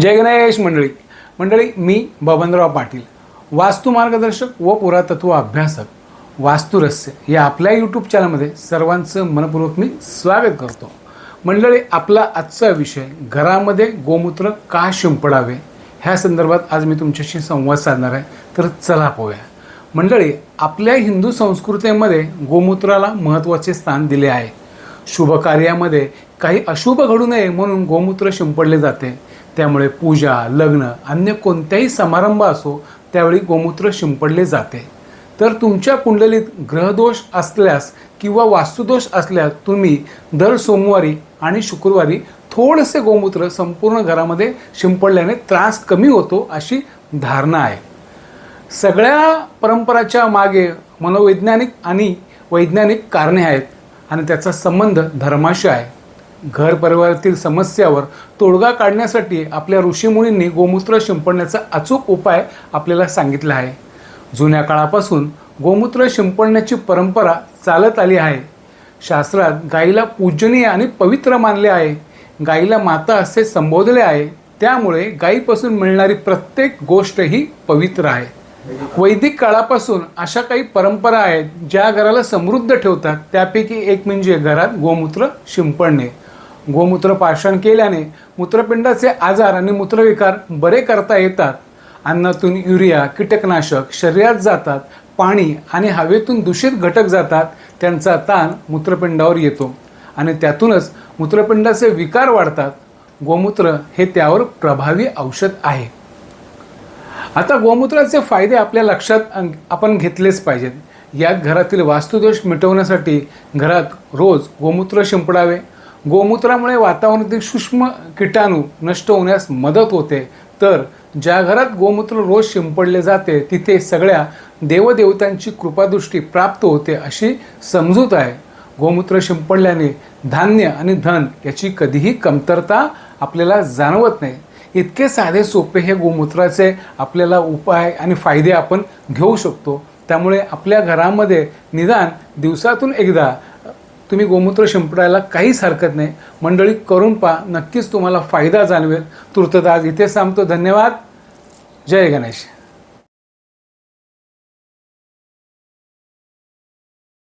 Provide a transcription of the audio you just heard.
जय गणेश मंडळी. मंडळी मी बबनराव पाटील वास्तू मार्गदर्शक व पुरातत्व अभ्यासक वास्तुरस्य या आपल्या यूट्यूब चॅनलमध्ये सर्वांचं मनपूर्वक मी स्वागत करतो. मंडळी आपला आजचा विषय घरामध्ये गोमूत्र का शिंपडावे? ह्या संदर्भात आज मी तुमच्याशी संवाद साधणार आहे. तर चला पाहूया. मंडळी आपल्या हिंदू संस्कृतीमध्ये गोमूत्राला महत्त्वाचे स्थान दिले आहे. शुभ कार्यामध्ये काही अशुभ घडू नये म्हणून गोमूत्र शिंपडले जाते. त्यामुळे पूजा लग्न अन्य कोणत्याही समारंभ असो त्यावेळी गोमूत्र शिंपडले जाते. तर तुमच्या कुंडलीत ग्रहदोष असल्यास किंवा वास्तुदोष असल्यास तुम्ही दर सोमवारी आणि शुक्रवारी थोडेसे गोमूत्र संपूर्ण घरामध्ये शिंपडल्याने त्रास कमी होतो अशी धारणा आहे. सगळ्या परंपराच्या मागे मनोवैज्ञानिक आणि वैज्ञानिक कारणे आहेत आणि त्याचा संबंध धर्माशी आहे. घर परिवारातील समस्यावर तोडगा काढण्यासाठी आपल्या ऋषीमुनींनी गोमूत्र शिंपडण्याचा अचूक उपाय आपल्याला सांगितला आहे. जुन्या काळापासून गोमूत्र शिंपडण्याची परंपरा चालत आली आहे. शास्त्रात गाईला पूजनीय आणि पवित्र मानले आहे. गाईला माता असे संबोधले आहे. त्यामुळे गाईपासून मिळणारी प्रत्येक गोष्ट ही पवित्र आहे. वैदिक काळापासून अशा काही परंपरा आहेत ज्या घराला समृद्ध ठेवतात. त्यापैकी एक म्हणजे घरात गोमूत्र शिंपडणे. गोमूत्र पाषाण केल्याने मूत्रपिंडाचे आजार आणि मूत्रविकार बरे करता येतात. अन्नातून युरिया कीटकनाशक शरीरात जातात पाणी आणि हवेतून दूषित घटक जातात त्यांचा ताण मूत्रपिंडावर येतो. आणि त्यातूनच मूत्रपिंडाचे विकार वाढतात. गोमूत्र हे त्यावर प्रभावी औषध आहे. आता गोमूत्राचे फायदे आपल्या लक्षात आपण घेतलेच पाहिजेत. यात घरातील वास्तुदोष मिटवण्यासाठी घरात रोज गोमूत्र शिंपडावे गोमूत्रामुळे वातावरणातील सूक्ष्म किटाणू नष्ट होण्यास मदत होते. तर ज्या घरात गोमूत्र रोज शिंपडले जाते तिथे सगळ्या देवदेवतांची कृपादृष्टी प्राप्त होते अशी समजूत आहे. गोमूत्र शिंपडल्याने धान्य आणि धन याची कधीही कमतरता आपल्याला जाणवत नाही. इतके साधे सोपे हे गोमूत्राचे आपल्याला उपाय आणि फायदे आपण घेऊ शकतो. त्यामुळे आपल्या घरामध्ये निदान दिवसातून एकदा तुम्ही गोमूत्र शिंपडायला काहीच हरकत नाही. मंडळी करून पहा. नक्कीच तुम्हाला फायदा जाणवेल. तुर्तदाज इथे सांगतो. धन्यवाद. जय गणेश.